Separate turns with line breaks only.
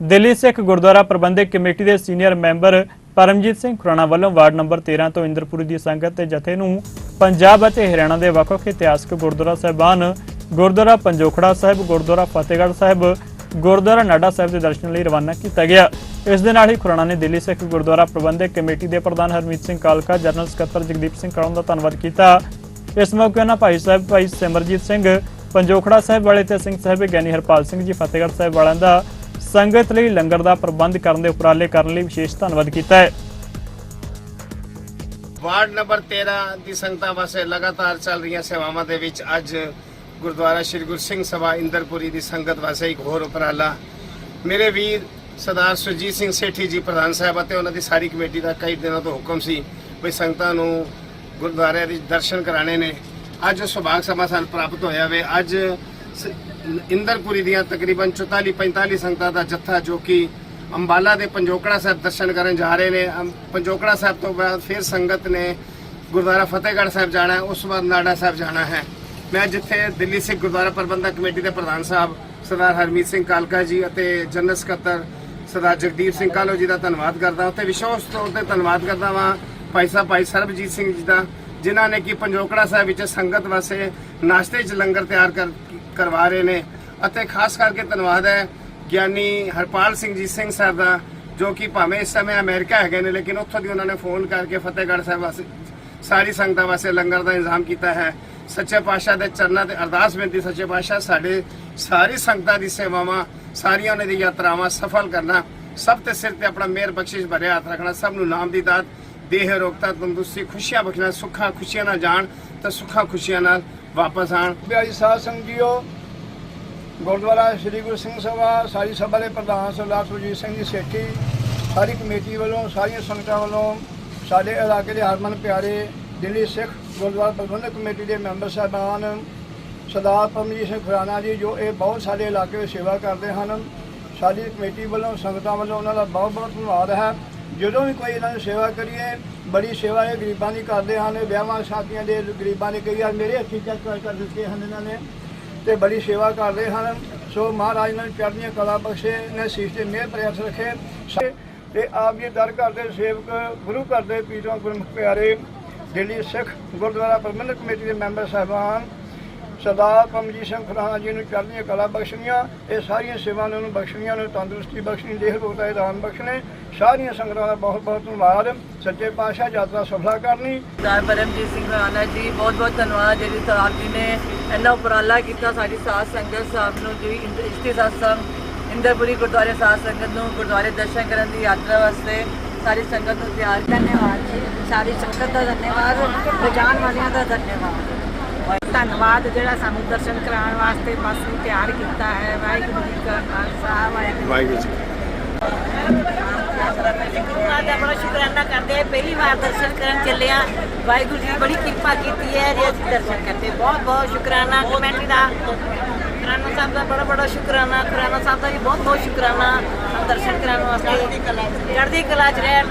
Delhi Sikh Gurdwara Prabandhak committee ਦੇ senior member Paramjit Singh Khurana ਵੱਲੋਂ ward number 13 ਤੋਂ ਇੰਦਰਪੁਰੀ ਦੀ ਸੰਗਤ ਤੇ ਜਥੇ ਨੂੰ ਪੰਜਾਬ ਅਤੇ ਹਰਿਆਣਾ ਦੇ ਵੱਖ-ਵੱਖ ਇਤਿਹਾਸਕ ਗੁਰਦੁਆਰਾ ਸਾਹਿਬਾਨ ਗੁਰਦੁਆਰਾ ਪੰਜੋਖੜਾ ਸਾਹਿਬ, ਗੁਰਦੁਆਰਾ ਫਤਿਹਗੜ੍ਹ ਸਾਹਿਬ, ਗੁਰਦੁਆਰਾ ਨਾਡਾ ਸਾਹਿਬ ਦੇ ਦਰਸ਼ਨ ਲਈ ਰਵਾਨਾ ਕੀਤਾ ਗਿਆ। ਇਸ ਦੇ ਨਾਲ ਹੀ ਖੁਰਾਣਾ ਨੇ ਦਿੱਲੀ ਸਿੱਖ ਗੁਰਦੁਆਰਾ ਪ੍ਰਬੰਧਕ ਕਮੇਟੀ ਦੇ ਪ੍ਰਧਾਨ ਹਰਮੀਤ ਸਿੰਘ ਕਾਲਕਾ, ਜਨਰਲ ਸਕੱਤਰ ਜਗਦੀਪ ਸਿੰਘ ਕੜੋਂ ਦਾ ਧੰਨਵਾਦ ਕੀਤਾ। ਇਸ ਮੌਕੇ ਉਹਨਾਂ ਭਾਈ ਸਾਹਿਬ, ਭਾਈ ਸਿਮਰਜੀਤ ਸਿੰਘ ਪੰਜੋਖੜਾ ਸਾਹਿਬ ਵਾਲੇ ਤੇ ਸਿੰਘ ਸਾਹਿਬ, ਗਿਆਨੀ ਹਰਪਾਲ ਸਿੰਘ ਜੀ ਫਤਿਹਗੜ੍ਹ ਸਾਹਿਬ ਵਾਲਿਆਂ ਦਾ ਸੰਗਤ ਲਈ ਲੰਗਰ ਦਾ ਪ੍ਰਬੰਧ ਕਰਨ ਦੇ ਉਪਰਾਲੇ ਕਰਨ ਲਈ ਵਿਸ਼ੇਸ਼ ਧੰਨਵਾਦ ਕੀਤਾ ਹੈ।
ਵਾਰਡ ਨੰਬਰ 13 ਦੀ ਸੰਗਤਾਂ ਵਾਸਤੇ ਲਗਾਤਾਰ ਚੱਲ ਰਹੀਆਂ ਸੇਵਾਵਾਂ ਦੇ ਵਿੱਚ ਅੱਜ ਗੁਰਦੁਆਰਾ ਸ਼੍ਰੀ ਗੁਰੂ ਸਿੰਘ ਸਭਾ ਇੰਦਰਪੁਰੀ ਦੀ ਸੰਗਤ ਵਾਸਤੇ ਇੱਕ ਹੋਰ ਉਪਰਾਲਾ। ਮੇਰੇ ਵੀਰ ਸਰਦਾਰ ਸੁਰਜੀਤ ਸਿੰਘ ਸੇਠੀ ਜੀ ਪ੍ਰਧਾਨ ਸਾਹਿਬ ਅਤੇ ਉਹਨਾਂ ਦੀ ਸਾਰੀ ਕਮੇਟੀ ਦਾ ਕਈ ਦਿਨਾਂ ਤੋਂ ਹੁਕਮ ਸੀ ਵੀ ਸੰਗਤਾਂ ਨੂੰ ਗੁਰਦੁਆਰੇ ਦੇ ਦਰਸ਼ਨ ਕਰਾਣੇ ਨੇ। ਅੱਜ ਸੁਭਾਗ ਸਮਾਂ ਸਾਨੂੰ ਪ੍ਰਾਪਤ ਹੋਇਆ ਵੇ। ਅੱਜ ਇੰਦਰਪੁਰੀ ਦੀਆਂ ਤਕਰੀਬਨ 44 45 ਸੰਗਤਾਂ ਦਾ ਜੱਥਾ ਜੋ ਕਿ ਅੰਬਾਲਾ ਦੇ ਪੰਜੋਕੜਾ ਸਾਹਿਬ ਦਰਸ਼ਨ ਕਰਨ ਜਾ ਰਹੇ ਨੇ। ਪੰਜੋਕੜਾ ਸਾਹਿਬ ਤੋਂ ਬਾਅਦ ਫਿਰ ਸੰਗਤ ਨੇ ਗੁਰਦੁਆਰਾ ਫਤਿਹਗੜ੍ਹ ਸਾਹਿਬ ਜਾਣਾ ਹੈ, ਉਸ ਤੋਂ ਬਾਅਦ ਨਾੜਾ ਸਾਹਿਬ ਜਾਣਾ ਹੈ। ਮੈਂ ਜਿੱਥੇ ਦਿੱਲੀ ਸਿੱਖ ਗੁਰਦੁਆਰਾ ਪ੍ਰਬੰਧਕ ਕਮੇਟੀ ਦੇ ਪ੍ਰਧਾਨ ਸਾਹਿਬ ਸਰਦਾਰ ਹਰਮੀਤ ਸਿੰਘ ਕਾਲਕਾ ਜੀ ਅਤੇ ਜਨਰਲ ਸਕੱਤਰ ਸਰਦਾਰ ਜਗਦੀਪ ਸਿੰਘ ਕਾਲੋ ਜੀ ਦਾ ਧੰਨਵਾਦ ਕਰਦਾ। ਉੱਥੇ ਵਿਸ਼ੇਸ਼ ਤੌਰ ਤੇ ਧੰਨਵਾਦ ਕਰਦਾ ਵਾਂ ਭਾਈ ਸਾਹਿਬ, ਭਾਈ ਸਰਬਜੀਤ ਸਿੰਘ ਜੀ ਦਾ। ਜਿਨ੍ਹਾਂ ਨੇ ਕਿ ਪੰਜੋਕੜਾ ਸਾਹਿਬ ਵਿੱਚ ਸੰਗਤ ਵਾਸਤੇ ਨਾਸ਼ਤੇ 'ਚ ਲੰਗਰ ਤਿਆਰ ਕਰਵਾ ਰਹੇ ਨੇ ਅਤੇ ਖਾਸ ਕਰਕੇ ਧੰਨਵਾਦ ਹੈ ਗਿਆਨੀ ਹਰਪਾਲ ਸਿੰਘ ਜੀ ਸਿੰਘ ਸਾਹਿਬ ਦਾ, ਜੋ ਕਿ ਭਾਵੇਂ ਇਸ ਸਮੇਂ ਅਮਰੀਕਾ ਹੈਗੇ ਨੇ, ਲੇਕਿਨ ਉੱਥੋਂ ਦੀ ਉਹਨਾਂ ਨੇ ਫੋਨ ਕਰਕੇ ਫਤਿਹਗੜ੍ਹ ਸਾਹਿਬ ਵਾਸਤੇ ਸਾਰੀ ਸੰਗਤਾਂ ਵਾਸਤੇ ਲੰਗਰ ਦਾ ਇੰਤਜ਼ਾਮ ਕੀਤਾ ਹੈ। ਸੱਚੇ ਪਾਤਸ਼ਾਹ ਦੇ ਚਰਨਾਂ ਤੇ ਅਰਦਾਸ ਬੇਨਤੀ, ਸੱਚੇ ਪਾਤਸ਼ਾਹ ਸਾਡੇ ਸਾਰੀ ਸੰਗਤਾਂ ਦੀ ਸੇਵਾਵਾਂ, ਸਾਰੀਆਂ ਉਹਨਾਂ ਦੀ ਯਾਤਰਾਵਾਂ ਸਫਲ ਕਰਨਾ, ਸਭ ਤੇ ਸਿਰ ਤੇ ਆਪਣਾ ਮਿਹਰ ਬਖਸ਼ਿਸ਼ ਭਰਿਆ ਹੱਥ ਰੱਖਣਾ, ਸਭ ਨੂੰ ਨਾਮ ਦੀ ਦਾਤ ਦੇਹ ਰੋਗਤਾ ਤੰਦਰੁਸਤੀ, ਖੁਸ਼ੀਆਂ ਬਖਸ਼ਣਾ, ਸੁੱਖਾਂ, ਖੁਸ਼ੀਆਂ ਨਾਲ ਜਾਣ ਤੇ ਸੁੱਖਾਂ, ਖੁਸ਼ੀਆਂ ਨਾਲ ਵਾਪਸ ਆਣ।
ਬਿਆਜੀ ਸਾਧ ਸੰਗਤ ਜੀਓ, ਗੁਰਦੁਆਰਾ ਸ੍ਰੀ ਗੁਰੂ ਸਿੰਘ ਸਭਾ, ਸਾਰੀ ਸਭਾ ਦੇ ਪ੍ਰਧਾਨ ਸਰਦਾਰ ਸੁਰਜੀਤ ਸਿੰਘ ਜੀ ਸੇਠੀ, ਸਾਰੀ ਕਮੇਟੀ ਵੱਲੋਂ, ਸਾਰੀਆਂ ਸੰਗਤਾਂ ਵੱਲੋਂ, ਸਾਡੇ ਇਲਾਕੇ ਦੇ ਹਰਮਨ ਪਿਆਰੇ, ਦਿੱਲੀ ਸਿੱਖ ਗੁਰਦੁਆਰਾ ਪ੍ਰਬੰਧਕ ਕਮੇਟੀ ਦੇ ਮੈਂਬਰ ਸਾਹਿਬਾਨ ਸਰਦਾਰ ਪਰਮਜੀਤ ਸਿੰਘ ਖੁਰਾਨਾ ਜੀ, ਜੋ ਇਹ ਬਹੁਤ ਸਾਡੇ ਇਲਾਕੇ ਵਿੱਚ ਸੇਵਾ ਕਰਦੇ ਹਨ, ਸਾਡੀ ਕਮੇਟੀ ਵੱਲੋਂ, ਸੰਗਤਾਂ ਵੱਲੋਂ ਉਹਨਾਂ ਦਾ ਬਹੁਤ ਬਹੁਤ ਧੰਨਵਾਦ ਹੈ। ਜਦੋਂ ਵੀ ਕੋਈ ਇਹਨਾਂ ਦੀ ਸੇਵਾ ਕਰੀਏ, ਬੜੀ ਸੇਵਾ ਇਹ ਗਰੀਬਾਂ ਦੀ ਕਰਦੇ ਹਨ ਵਿਆਹਾਂ ਸ਼ਾਦੀਆਂ ਦੇ ਗਰੀਬਾਂ ਨੇ ਕਈ ਵਾਰ ਮੇਰੇ ਹੱਥੀਂ ਚੈੱਕ ਕਰ ਕਰ ਦਿੱਤੇ ਹਨ ਇਹਨਾਂ ਨੇ ਤੇ ਬੜੀ ਸੇਵਾ ਕਰਦੇ ਹਨ। ਸੋ ਮਹਾਰਾਜ ਨੇ ਚੜ੍ਹਦੀਆਂ ਕਲਾ ਬਖਸ਼ੇ ਨੇ ਸੀਸ ਤੇ ਮਿਹਰ ਪ੍ਰਯਾਸ ਰੱਖੇ। ਤੇ ਆਪ ਜੀ ਦਰ ਘਰ ਦੇ ਸੇਵਕ ਗੁਰੂ ਘਰ ਦੇ ਪੀਰਾਂ ਗੁਰਮੁਖ ਪਿਆਰੇ, ਦਿੱਲੀ ਸਿੱਖ ਗੁਰਦੁਆਰਾ ਪ੍ਰਬੰਧਕ ਕਮੇਟੀ ਦੇ ਮੈਂਬਰ ਸਾਹਿਬਾਨ ਸਰਦਾਰ ਪਰਮਜੀਤ ਸਿੰਘ ਖੁਰਾਨਾ ਜੀ ਨੂੰ ਚੜ੍ਹਦੀਆਂ ਕਲਾ ਬਖਸ਼ਣੀਆਂ, ਇਹ ਸਾਰੀਆਂ ਸੇਵਾਵਾਂ ਨੂੰ ਬਖਸ਼ਣੀਆਂ ਨੂੰ, ਤੰਦਰੁਸਤੀ ਬਖਸ਼ਣੀ, ਦੇਹ ਰੋਗਤਾ ਦੇ ਬਖਸ਼ਣੇ, ਸਾਰੀਆਂ ਸੰਗਤਾਂ ਦਾ ਬਹੁਤ ਬਹੁਤ ਧੰਨਵਾਦ, ਸੱਚੇ ਪਾਤਸ਼ਾਹ ਯਾਤਰਾ ਸਫਲਾ ਕਰਨੀ।
ਸਰਦਾਰ ਪਰਮਜੀਤ ਸਿੰਘ ਰਾਣਾ ਜੀ, ਬਹੁਤ ਬਹੁਤ ਧੰਨਵਾਦ, ਜਿਹੜੀ ਸਾਹਿਬ ਜੀ ਨੇ ਇੰਨਾ ਉਪਰਾਲਾ ਕੀਤਾ ਸਾਡੀ ਸਾਧ ਸੰਗਤ ਸਾਹਿਬ ਨੂੰ ਜੀ ਇੰਦ- ਇਸ਼ਤੀ ਸਤਸੰਗ ਇੰਦਰਪੁਰੀ ਗੁਰਦੁਆਰੇ ਸਾਧ ਸੰਗਤ ਨੂੰ, ਗੁਰਦੁਆਰੇ ਦਰਸ਼ਨ ਕਰਨ ਦੀ ਯਾਤਰਾ ਵਾਸਤੇ ਸਾਰੀ ਸੰਗਤ ਨੂੰ ਪਿਆਰ
ਧੰਨਵਾਦ ਜੀ ਸਾਰੀ ਸੰਗਤ ਦਾ ਧੰਨਵਾਦ ਬਜਾਨ ਵਾਲਿਆਂ ਦਾ ਧੰਨਵਾਦ। ਧੰਨਵਾਦ ਜਿਹੜਾ ਸਾਨੂੰ ਦਰਸ਼ਨ ਕਰਾਉਣ ਵਾਸਤੇ ਬੱਸ ਨੂੰ ਤਿਆਰ ਕੀਤਾ ਹੈ। ਵਾਹਿਗੁਰੂ ਜੀ ਕਾ ਖਾਲਸਾ ਵਾਹਿਗੁਰੂ
ਜੀ
ਗੁਰੂਆਂ ਦਾ ਬੜਾ ਸ਼ੁਕਰਾਨਾ ਕਰਦੇ ਪਹਿਲੀ ਵਾਰ ਦਰਸ਼ਨ ਕਰਨ ਚੱਲੇ ਹਾਂ ਵਾਹਿਗੁਰੂ ਜੀ ਬੜੀ ਕਿਰਪਾ ਕੀਤੀ ਹੈ ਜੇ ਅਸੀਂ ਦਰਸ਼ਨ ਕਰਦੇ। ਬਹੁਤ ਬਹੁਤ ਸ਼ੁਕਰਾਨਾ ਕਮੇਟੀ ਦਾ। ਖੁਰਾਨਾ ਸਾਹਿਬ ਦਾ ਬੜਾ ਬੜਾ ਸ਼ੁਕਰਾਨਾ। ਖੁਰਾਨਾ ਸਾਹਿਬ ਦਾ ਵੀ ਬਹੁਤ ਬਹੁਤ ਸ਼ੁਕਰਾਨਾ। ਸਾਨੂੰ ਦਰਸ਼ਨ ਕਰਾਉਣ ਵਾਸਤੇ। ਚੜ੍ਹਦੀ ਕਲਾ ਚ ਰਹਿਣ।